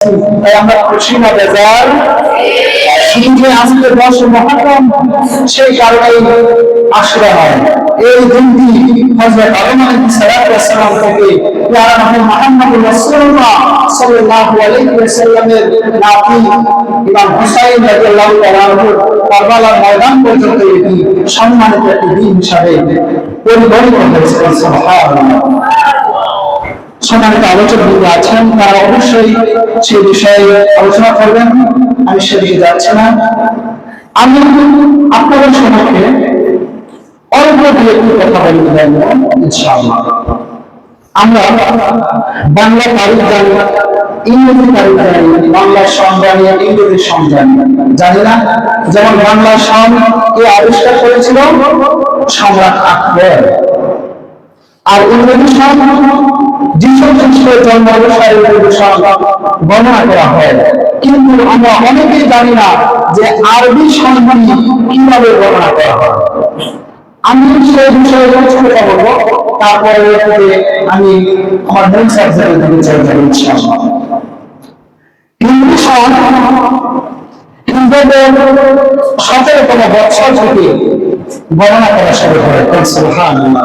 তাই আমরা খুশি না বেজার শুধু আজকে দশ মহাকম, সেই কারণেই আশরা হয়। এই দিনটি হযরত আদম আলাইহিস সালাম থেকে প্যারা নবী মুহাম্মদ রাসূলুল্লাহ সাল্লাল্লাহু আলাইহি ওয়াসাল্লামের নাতি ইমাম হুসাইন সম্মানিত সম্মানিত আলোচক বৃন্দ আছেন, তারা অবশ্যই সে বিষয়ে আলোচনা করবেন, আমি সেদিকে যাচ্ছি না। আমি আপনাদের সম্পর্কে অল্প দিয়ে একটু কথা বলতে পারব, ইনশাআল্লাহ। আমরা বাংলা তারিখ জানি ইংরেজি তারিখ জানি বাংলা সং জানি, ইংরেজি সং জানি। জানি না, যেমন বাংলা সং কে আবিষ্কার করেছিল? সম্রাট আকবর। আর ইংরেজি সং যিশু খ্রিস্টের জন্ম অনুসারে করা হয়, কিন্তু আমরা অনেকেই জানি না যে আরবি সংখ্যাটি কীভাবে গণনা করা আমি সেই বিষয়ে কথা বলব, তারপরে আমি আমার মূল সাবজেক্টের হিন্দু সন হিন্দুদের সতেরোতম বৎসর থেকে গণনা করা শুরু হয় সুবহানাল্লাহ।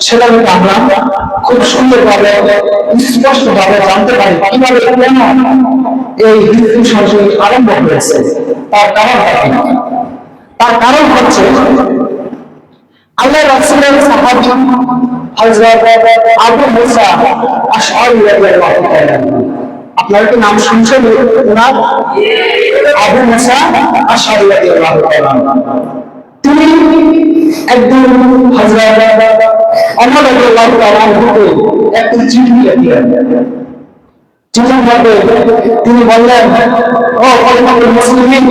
সেটা যদি আমরা খুব সুন্দরভাবে স্পষ্টভাবে জানতে পারি কীভাবে কেন এই আরম্ভ হয়েছে। তার কি? তার কারণ হচ্ছে, আল্লাহ হযরত আবু মুসা রাদিয়াল্লাহু তাআলা আপনারা কি নাম শুনছেন? ওনার আবু মুসা আশআরী রাদিয়াল্লাহু তাআলা তিনি একদিন তাআলা কে একটি চিঠি লিখলেন চিঠির তিনি বললেন, ও মুসলিমিন,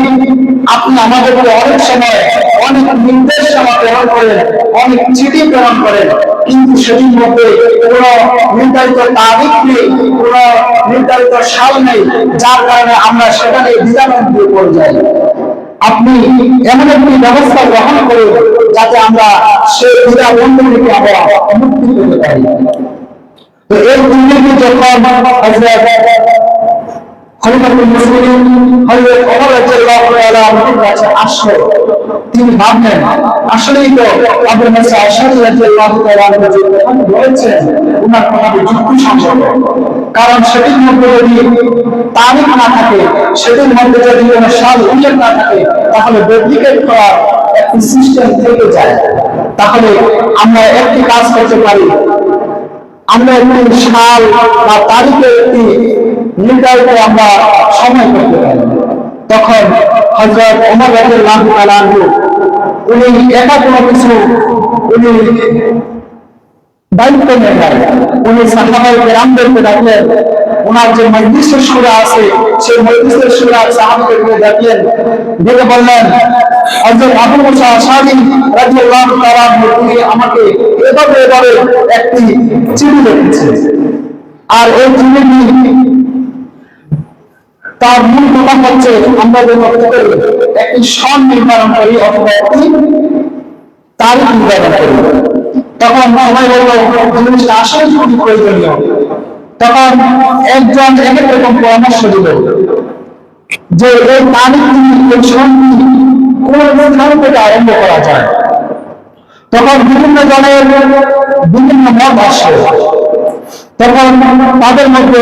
আপনি আমাদেরকে অনেক সময় অনেক নির্দেশনা প্রেরণ করেন, অনেক চিঠি প্রেরণ করেন, কিন্তু সেটির মধ্যে কোন নির্ধারিত তারিখ নেই, কোন নির্ধারিত সাল নেই, যার কারণে আমরা সেখানে দ্বিধানন্দ যাই। আপনি এমন একটি ব্যবস্থা গ্রহণ করুন যাতে আমরা সেই পূজা বন্ধু থেকে আমরা মুক্তি পেতে পারি। তো এই দুর্নীতি যখন কারণ সেটির মধ্যে যদি তারিখ না থাকে সেটির মধ্যে যদি কোনো সাল উল্লেখ না থাকে তাহলে ডুপ্লিকেট করার একটি সিস্টেম থেকে যায় তাহলে আমরা একটি কাজ করতে পারি। আমরা একটি সাল বা তারিখের একটি নির্ধারিত আমরা সময় করতে পারি। তখন হজরত তাআলা আনহু, উনি একা কোনো কিছু উনি দায়িত্ব নেন নাই। উনি সাহাবাই কেরামদেরকে ডাকলেন ওনার যে মজলিসের সুরা আছে, সেই মজলিসের সুরা সাহাবাদেরকে ডাকলেন। ডেকে বললেন, হযরত আবু মুসা আশআরী রাদিয়াল্লাহু তাআলা তিনি আমাকে এভাবে এভাবে একটি চিঠি লিখেছে আর এই চিঠিটি তার মূল কথা হচ্ছে আমরা করি একটি সন নির্ধারণ করি অথবা একটি তারিখ নির্ধারণ করি। তখন সবাই বলল জিনিসটা আসলে খুবই প্রয়োজনীয়। তখন একজন এক এক রকম পরামর্শ দিল যে এই তারিখটি, এই সনটি কোন স্থান থেকে আরম্ভ করা যায়? তখন বিভিন্ন জনের বিভিন্ন মত আসে। তখন তাদের মধ্যে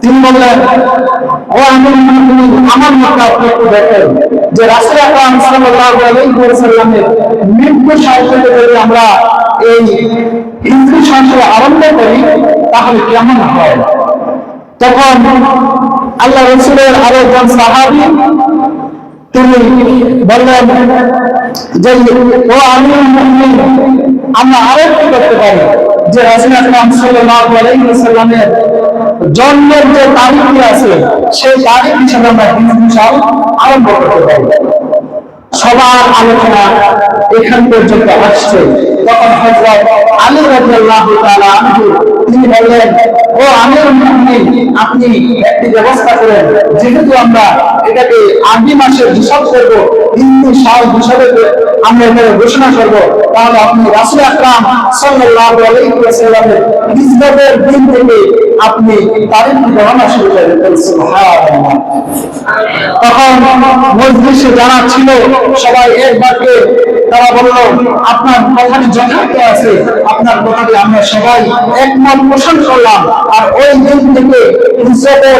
তিনি বললেন ও আমি আমার একটু দেখেন। যে মৃত্যু যদি আমরা এই হিজরি সংসদ আরম্ভ করি, তাহলে কেমন হয়? তখন আল্লাহ রসুলের আরও একজন সাহাবী, তিনি বললেন, যে ও আমি আমরা আরও কি করতে পারি? যে রাসূল আকরাম আলাইহি জন্মের যে তারিখটি আছে, সেই তারিখ হিসেবে আমরা হিজরি সাল আরম্ভ করতে পারি। সবার আলোচনা এখান পর্যন্ত আসছে। তখন হযরত আলী রাদিয়াল্লাহু তাআলা তিনি বললেন, ও আমির মুমিনিন, আপনি একটি ব্যবস্থা করেন। যেহেতু আমরা এটাকে আরবি মাসে হিসাব করব হিন্দু সাল হিসাবে আমরা এখানে ঘোষণা করব, তাহলে আপনি রাসুল আকরাম সাল্লাল্লাহু আলাইহি ওয়াসাল্লামের হিজরতের দিন থেকে আপনি তারিখ গণনা শুরু করেন সুবহানাল্লাহ। তখন মজলিসে যারা ছিল, সবাই এক বাক্যে তারা বলল, আপনার কথাটি যথার্থ আছে। আপনার কথাটি আমরা সবাই একমত পোষণ করলাম। আর ওই দিন থেকে হিজরতের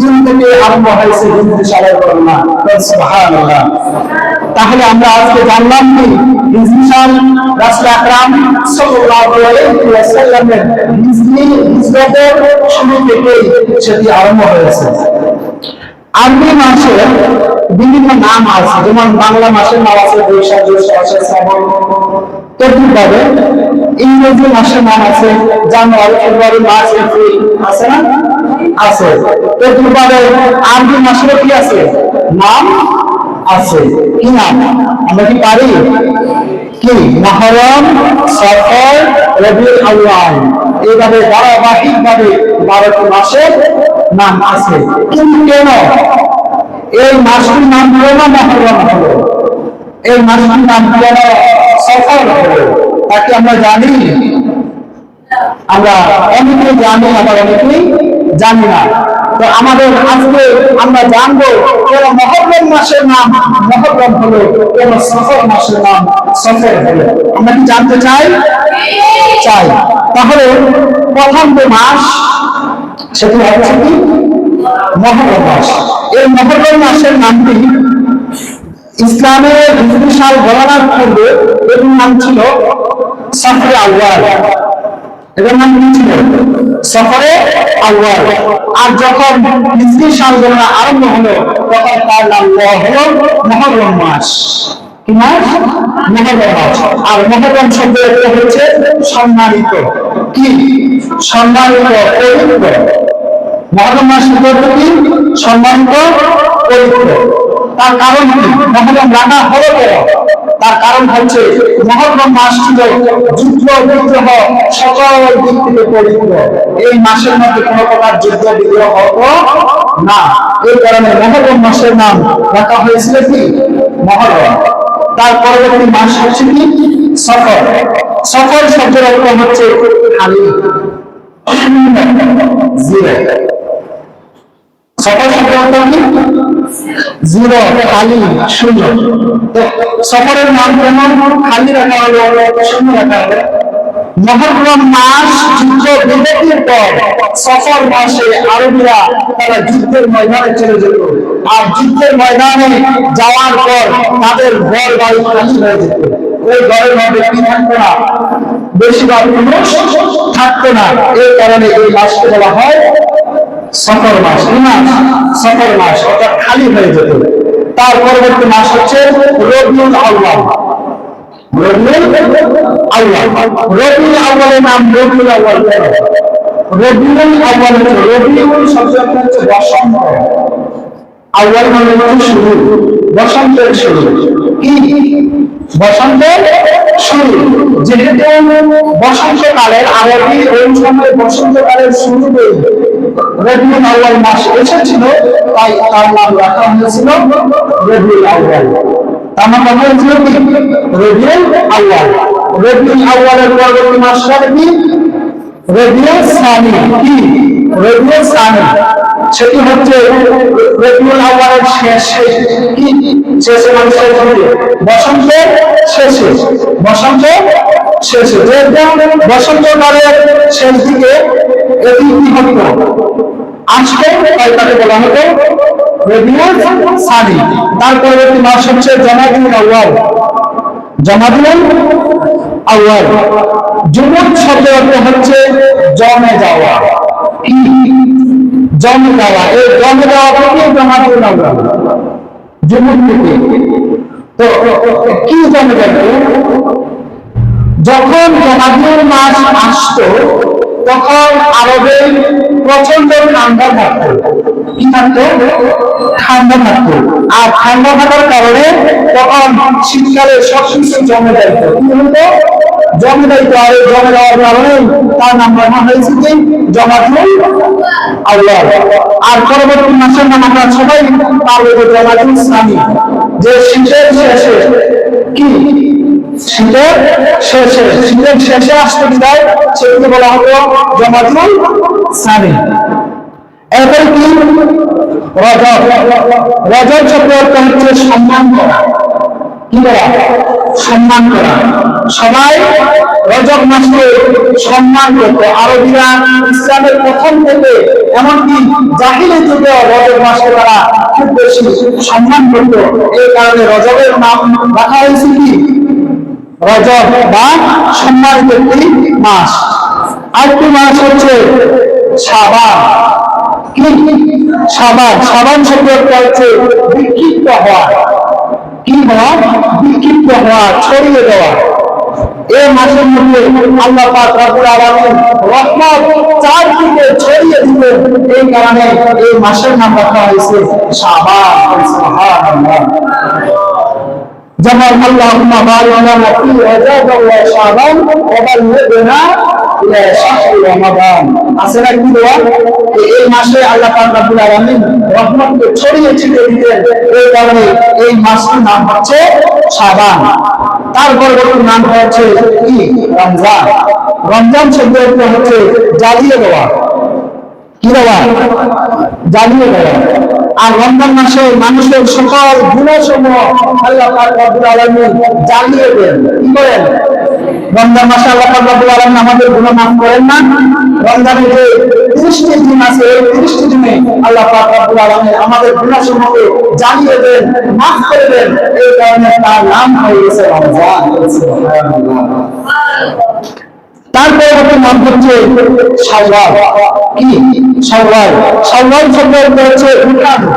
দিন থেকে আরম্ভ হয়েছে সালের গণনা সুবহানাল্লাহ। তাহলে আমরা আজকে জানলাম কি রাসূল আকরাম সাল্লাল্লাহু আলাইহি শুরু সেটি আরম্ভ হয়েছে। আরবি মাসের বিভিন্ন নাম আছে, যেমন বাংলা মাসের নাম আছে, বৈশাখ, জ্যৈষ্ঠ, আষাঢ়, শ্রাবণ তেমনিভাবে ইংরেজি মাসের নাম আছে, জানুয়ারি, ফেব্রুয়ারি, মার্চ, এপ্রিল, আছে না? আছে। তেমনিভাবে আরবি মাসেরও কি আছে? নাম আছে। কি নাম? আমরা কি পারি? কি? মহরম, সফর, রবিউল আউয়াল। এইভাবে ধারাবাহিক ভাবে বারোটি মাসের নাম আছে। কিন্তু কেন? এই মাসটির নাম কেন মহরম হলো? এই মাসটির নাম কেন সফর হলো? তাকে আমরা জানি? আমরা অনেকে জানি, আবার অনেকেই জানি না। তো আমাদের আজকে আমরা জানব, কেন মহরম মাসের নাম মহরম হলো, কেন সফর মাসের নাম সফর হলো? আমরা কি জানতে চাই? চাই। তাহলে প্রথম যে মাস, সেটি হচ্ছে কি? মহরম মাস এই মহরম মাসের নামটি ইসলামের গণনার পূর্বে এর নাম ছিল সফরে নাম কি ছিল? সফরে আর যখন হিজরি সাল গণনা আরম্ভ হলো, তখন তার নাম হলো মহরম মাস কি মাস মহরম মাস আর মহরম শব্দ হচ্ছে সম্মানিত। কি? সম্মানিত, পবিত্র। মহরম মাস কি সম্মানিত পবিত্র তার কারণ কি? মহরম রাখা হলো তার কারণ হচ্ছে মহরম মাস ছিল যুদ্ধ, বিগ্রহ, সকল দিক থেকে পবিত্র এই মাসের মধ্যে কোনো প্রকার যুদ্ধ, বিগ্রহ হতো না। এই কারণে মহরম মাসের নাম রাখা হয়েছিল কি? মহরম। তার পরবর্তী মাস হচ্ছে কি? সফর। সফর শব্দের অর্থ হচ্ছে খালি। জিরো সফর শব্দের কি জিরো, খালি, শূন্য। সফরের নাম কেমন? খালি রাখা হলো, শূন্য রাখা হলো। মহরম মাস যুদ্ধ বিরতির পর সফর মাসে আরবিরা তারা যুদ্ধের ময়দানে চলে যেত। আর যুদ্ধের ময়দানে যাওয়ার পর তাদের ঘর বাড়ি খালি হয়ে যেত। ওই ঘরের মধ্যে কি থাকতো না? বেশিরভাগ পুরুষ থাকতো না। এই কারণে এই মাসকে বলা হয় সফর মাস কি মাস সফর মাস, অর্থাৎ খালি হয়ে যেত। তার পরবর্তী মাস হচ্ছে রবিউল আউয়াল। রবিউল আউয়াল। রবিউল আউয়ালের নাম রবিউল আউয়াল কেন? রবিউল আউয়াল হচ্ছে রবিউল হচ্ছে বসন্ত। আউয়াল মানে হচ্ছে শুরু, বসন্তের শুরু। কি? বসন্তের শুরু। যেহেতু বসন্তকালের আরবি ওই সময় বসন্তকালের শুরুতে রবিউল আউয়াল মাস এসেছিল, তাই তার নাম রাখা হয়েছিল রবিউল আউয়াল। তার নাম রাখা হয়েছিল কি? রবিউল আউয়াল। রবিউল আউয়ালের পরবর্তী মাস কি? রবিউল সানি। কি? রবিউল সানি। সেটি হচ্ছে রবিউল আউয়ালের শেষে কি? শেষে মানে শেষ হবে। বসন্তের শেষে বসন্ত শেষে যেহেতু বসন্তকালের শেষ দিকে এটি কি হতো তাই তাকে বলা হতো রবিউল সানি। তার পরবর্তী মাস হচ্ছে জমাদুল আউয়াল। জমাদুল আউয়াল। জুমুদ শব্দ হচ্ছে জমে যাওয়া। কি দেওয়া, এই জন্ম দেওয়া থেকে জমাদুল আউয়াল জুমুদ থেকে তো কি জমে যাবে যখন জমাদুল মাস আসতো তখন আরবে প্রচণ্ড ঠান্ডা থাকতো কি থাকতো ঠান্ডা থাকতো আর ঠান্ডা থাকার কারণে তখন শীতকালে সবকিছু জমে যাইতো কি হতো জমে যাইতো আর জমে যাওয়ার কারণে তার নাম রাখা হয়েছে কি জমাদুল আল্লাহ। আর পরবর্তী মাসের নাম আমরা সবাই পারব যে জমাদুল ইসলামী যে শীতের শেষে কি শীতের শেষে শীতের শেষে আসতে বিদায় সেগুলো বলা হতো জমাতুল সানি এরপর কি? রজব। রজব শব্দ অর্থ হচ্ছে সম্মান করা। কি করা? সম্মান করা। সবাই রজব মাসকে সম্মান করত। আরবিরা ইসলামের প্রথম থেকে এমনকি জাহিলি যুগে রজব মাসকে তারা খুব বেশি সম্মান করত। এই কারণে রজবের নাম রাখা হয়েছে কি? রজব বা সম্মানিত একটি মাস। আরেকটি মাস হচ্ছে সাবান কি? সাবান সাবান শব্দ অর্থ হচ্ছে বিক্ষিপ্ত হওয়া। কি হওয়া? বিক্ষিপ্ত হওয়া, ছড়িয়ে দেওয়া। এই মাসের মধ্যে আল্লাহ পাক রব্বুল আলামিন রহমত চারদিকে ছড়িয়ে দিবেন। এই কারণে এই মাসের নাম রাখা হয়েছে শাবান। সুবহানাল্লাহ। যেমন আল্লাহুম্মা বারিনা ফি রাজাবা ওয়া শাবান ওয়া বাল্লিগনা ইলা শাহরি রমাদান আছে না কি দোয়া? এই মাসে আল্লাহ পাক রব্বুল আলামিন রহমতকে ছড়িয়ে ছিটিয়ে দিতেন এই কারণে এই মাসের নাম হচ্ছে শাবান। তারপর ওর নাম হচ্ছে কি? রমজান। রমজান শব্দ হচ্ছে জ্বালিয়ে দেওয়া কি দেওয়া জ্বালিয়ে দেওয়া আর রমজান মাসে মানুষের সকল গুণসমূহ আল্লাহ রব্বুল আলামিন জ্বালিয়ে দেন। কি করেন? রমজান মাসে আল্লাহ রব্বুল আলামিন আমাদের গুনাহ মাফ করেন না? রমজানের যে 30টি দিন আছে, এই 30টি দিনে আল্লাহ রব্বুল আলামিন আমাদের গুনাহসমূহকে জ্বালিয়ে দেন, মাফ করে দেন। এই কারণে তার নাম রমজান। সুবহানাল্লাহ। তার পরবর্তী নাম হচ্ছে কি? হচ্ছে উঠানো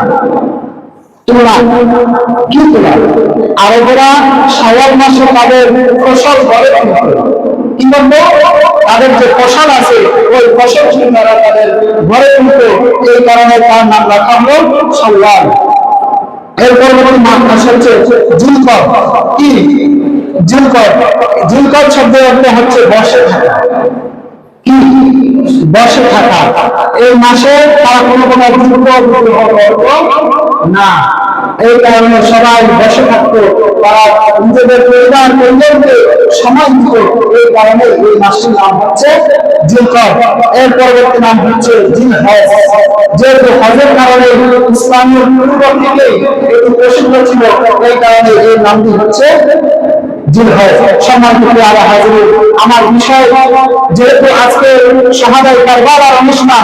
তোলা কি তোলা আরবেরা শাওয়াল মাসে তাদের ফসল ঘরে কি তাদের যে ফসল আছে, ওই ফসল তারা তাদের ঘরে তুলতো। এই কারণে তার নাম রাখা হলো শাওয়াল এর পরবর্তী নাম হচ্ছে জিলকর কি? জিলকর। শব্দের অর্থ হচ্ছে বসে থাকা। বসে থাকা। এই মাসে তারা কোনো না। এই কারণে সবাই বসে থাকতো। তারা নিজেদের পরিবার, পরিজনকে সময় দিত। এই কারণে এই মাসটির নাম হচ্ছে এর পরবর্তী নাম হচ্ছে জিলহজ। যেহেতু হজের কারণে পূর্ব এটি প্রসিদ্ধ ছিল, এই কারণে এই নামটি হচ্ছে আমার বিষয় যেহেতু আজকে শাহাদাই কারবালার অনুষ্ঠান